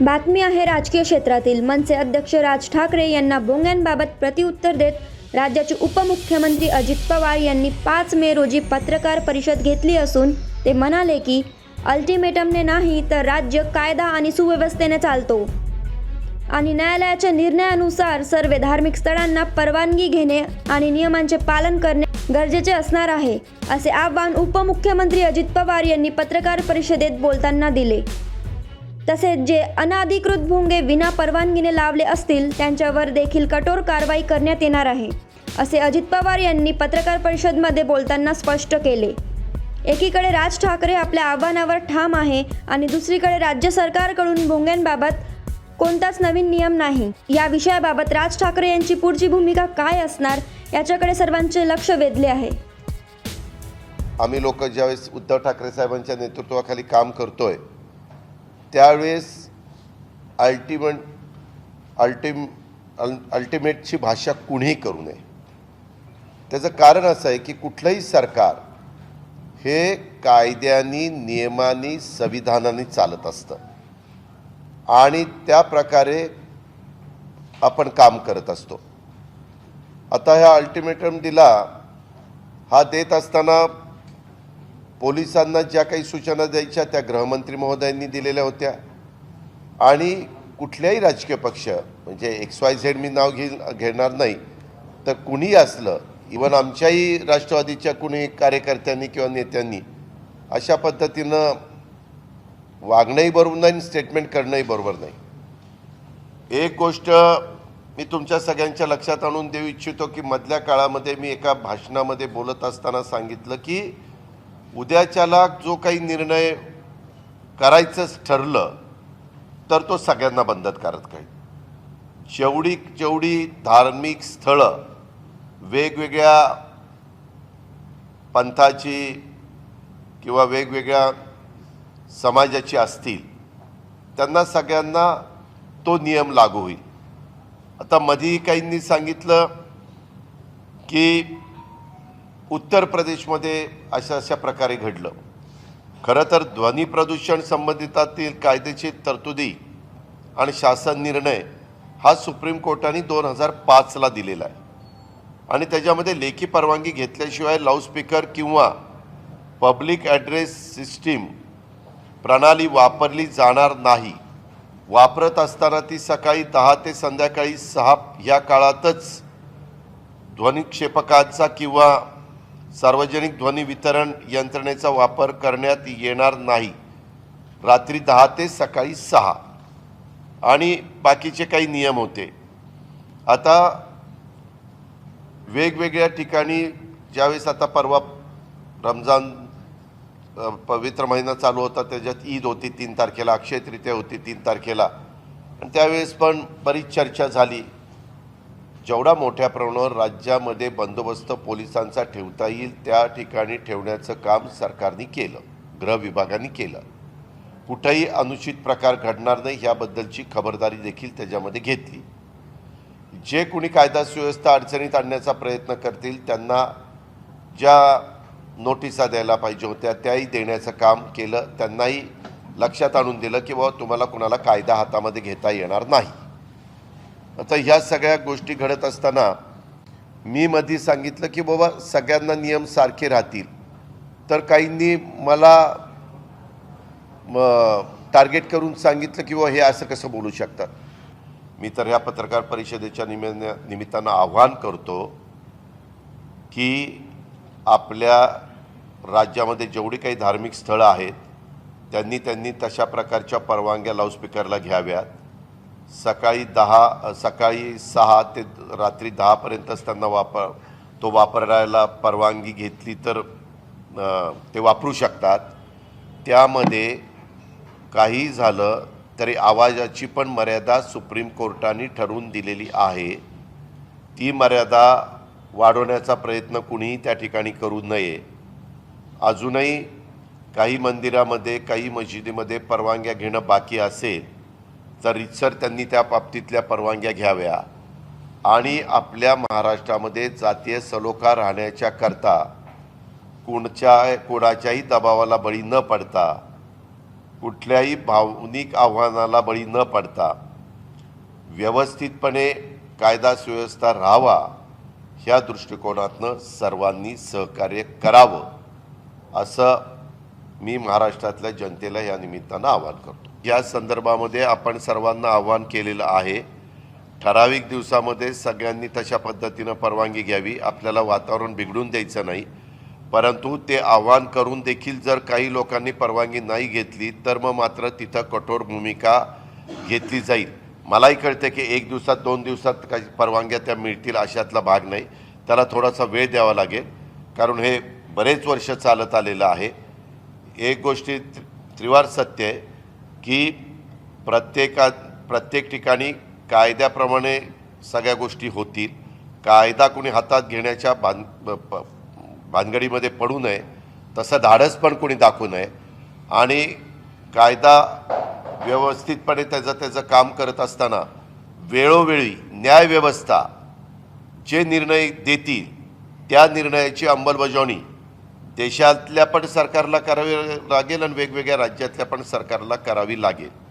बातमी आहे राजकीय क्षेत्रातील. मनसे अध्यक्ष राज ठाकरे यांना बोंग्यांबाबत प्रतिउत्तर देत राज्याचे उपमुख्यमंत्री अजित पवार यांनी पाच मे रोजी पत्रकार परिषद घेतली असून ते म्हणाले की अल्टिमेटमने नाही तर राज्य कायदा आणि सुव्यवस्थेने चालतो. आणि न्यायालयाच्या निर्णयानुसार सर्व धार्मिक स्थळांना परवानगी घेणे आणि नियमांचे पालन करणे गरजेचे असणार आहे असे आव्हान उपमुख्यमंत्री अजित पवार यांनी पत्रकार परिषदेत बोलताना दिले. तसेच जे अनाधिकृत भोंगे विना परवानगीने लावले असतील त्यांच्यावर देखील कठोर कारवाई करण्यात येणार आहे असे अजित पवार यांनी पत्रकार परिषदमध्ये बोलताना स्पष्ट केले. एकीकडे राज ठाकरे आपल्या आव्हानावर ठाम आहे आणि दुसरीकडे राज्य सरकारकडून भोंग्यांबाबत कोणताच नवीन नियम नाही. या विषयाबाबत राज ठाकरे यांची पुढची भूमिका काय असणार याच्याकडे सर्वांचे लक्ष वेधले आहे. आम्ही लोक ज्यावेळेस उद्धव ठाकरे साहेबांच्या नेतृत्वाखाली काम करतोय त्यावेळेस अल्टिमेट अल्टिम अल अल्टिमेटची भाषा कुणीही करू नये. त्याचं कारण असं आहे की कुठलंही सरकार हे कायद्यानी नियमानी संविधानाने चालत असतं. आणि त्या प्रकारे आपण काम करत असतो. आता ह्या अल्टिमेटम दिला हा देत असताना पोलिसांना ज्या काही सूचना द्यायच्या त्या गृहमंत्री महोदयांनी दिलेल्या होत्या. आणि कुठल्याही राजकीय पक्ष म्हणजे एक्स वाय झेड मी नाव घेईल घेणार नाही तर कुणी असलं इवन आमच्याही राष्ट्रवादीच्या कुणी कार्यकर्त्यांनी किंवा नेत्यांनी अशा पद्धतीनं वागणंही बरोबर नाही आणि स्टेटमेंट करणंही बरोबर नाही. एक गोष्ट मी तुमच्या सगळ्यांच्या लक्षात आणून देऊ इच्छितो की मधल्या काळामध्ये मी एका भाषणामध्ये बोलत असताना सांगितलं की उद्याच्याला जो काही निर्णय करायचंच ठरलं तर तो सगळ्यांना बंधनकारक काही जेवढी जेवढी धार्मिक स्थळं वेगवेगळ्या पंथाची किंवा वेगवेगळ्या समाजाची असतील त्यांना सगळ्यांना तो नियम लागू होईल. आता मधी काहींनी सांगितलं की उत्तर प्रदेशमध्ये अशा अशा प्रकारे घडलं. खरं तर ध्वनी प्रदूषण संबंधितातील कायदेशीर तरतुदी आणि शासन निर्णय हा सुप्रीम कोर्टाने दोन हजार पाचला दिलेला आहे. आणि त्याच्यामध्ये लेखी परवानगी घेतल्याशिवाय लाऊडस्पीकर किंवा पब्लिक ॲड्रेस सिस्टीम प्रणाली वापरली जाणार नाही. वापरत असताना ती सकाळी दहा ते संध्याकाळी सहा या काळातच ध्वनिक्षेपकांचा किंवा सार्वजनिक ध्वनी वितरण यंत्रणेचा वापर करण्यात येणार नाही. रात्री दहा ते सकाळी सहा. आणि बाकीचे काही नियम होते. आता वेगवेगळ्या ठिकाणी ज्यावेळेस आता परवा रमजान पवित्र महिना चालू होता त्याच्यात ईद होती तीन तारखेला अक्षय तृतीया होती तीन तारखेला. आणि त्यावेळेस पण बरीच चर्चा झाली. जेवढा मोठ्या प्रमाणावर राज्यामध्ये बंदोबस्त पोलिसांचा ठेवता येईल त्या ठिकाणी ठेवण्याचं काम सरकारने केलं गृह विभागाने केलं. कुठंही अनुचित प्रकार घडणार नाही ह्याबद्दलची खबरदारी देखील त्याच्यामध्ये घेतली. जे कोणी कायदा सुव्यवस्था अडचणीत आणण्याचा प्रयत्न करतील त्यांना ज्या नोटिसा द्यायला पाहिजे होत्या त्याही देण्याचं काम केलं त्यांनाही लक्षात आणून दिलं की बाबा तुम्हाला कुणाला कायदा हातामध्ये घेता येणार नाही. आता ह्या सगळ्या गोष्टी घडत असताना मी मधी सांगितलं की बाबा सगळ्यांना नियम सारखे राहतील. तर काहींनी मला टार्गेट करून सांगितलं की बाबा हे असं कसं बोलू शकतात. मी तर ह्या पत्रकार परिषदेच्या निमित्त निमित्तानं आव्हान करतो की आपल्या राज्यामध्ये जेवढी काही धार्मिक स्थळं आहेत त्यांनी त्यांनी तशा प्रकारच्या परवानग्या लाऊडस्पीकरला घ्याव्यात. सकाळी दहा सकाळी सहा ते रात्री दहापर्यंतच त्यांना वापर तो वापरायला परवानगी घेतली तर ते वापरू शकतात. त्यामध्ये काही झालं तरी आवाजाची पण मर्यादा सुप्रीम कोर्टाने ठरवून दिलेली आहे. ती मर्यादा वाढवण्याचा प्रयत्न कुणीही त्या ठिकाणी करू नये. अजूनही काही मंदिरामध्ये काही मशिदीमध्ये परवानग्या घेणं बाकी असेल. तर रितसर त्यांनी त्या बाबतीतल्या परवानग्या घ्याव्या. आणि आपल्या महाराष्ट्रामध्ये जातीय सलोखा राहण्याच्या करता कोणच्या कोणाच्याही दबावाला बळी न पडता कुठल्याही भावनिक आव्हानाला बळी न पडता व्यवस्थितपणे कायदा सुव्यवस्था राहावा ह्या दृष्टिकोनातनं सर्वांनी सहकार्य करावं असं मी महाराष्ट्रातल्या जनतेला या निमित्तानं आवाहन करतो. या संदर्भामध्ये आपण सर्वांना आव्हान केलेलं आहे. ठराविक दिवसामध्ये सगळ्यांनी तशा पद्धतीनं परवानगी घ्यावी. आपल्याला वातावरण बिघडून द्यायचं नाही. परंतु ते आव्हान करून देखील जर काही लोकांनी परवानगी नाही घेतली तर मग मात्र तिथं कठोर भूमिका घेतली जाईल. मलाही कळतं की एक दिवसात दोन दिवसात काही परवानग्या त्या मिळतील अशातला भाग नाही. त्याला थोडासा वेळ द्यावा लागेल. कारण हे बरेच वर्ष चालत आलेलं आहे. एक गोष्टी त्रि- त्रिवार सत्य आहे. की प्रत्येका प्रत्येक ठिकाणी कायद्याप्रमाणे सगळ्या गोष्टी होतील. कायदा कोणी हातात घेण्याच्या बांध प- भानगडीमध्ये पडू नये. तसं धाडस पण कोणी दाखवू नये. आणि कायदा व्यवस्थितपणे त्याचं त्याचं काम करत असताना वेळोवेळी न्यायव्यवस्था जे निर्णय देतील त्या निर्णयाची अंमलबजावणी देशातल्या पण सरकारला करावी लागेल आणि वेगवेगळ्या राज्यातल्या पण सरकारला करावी लागेल.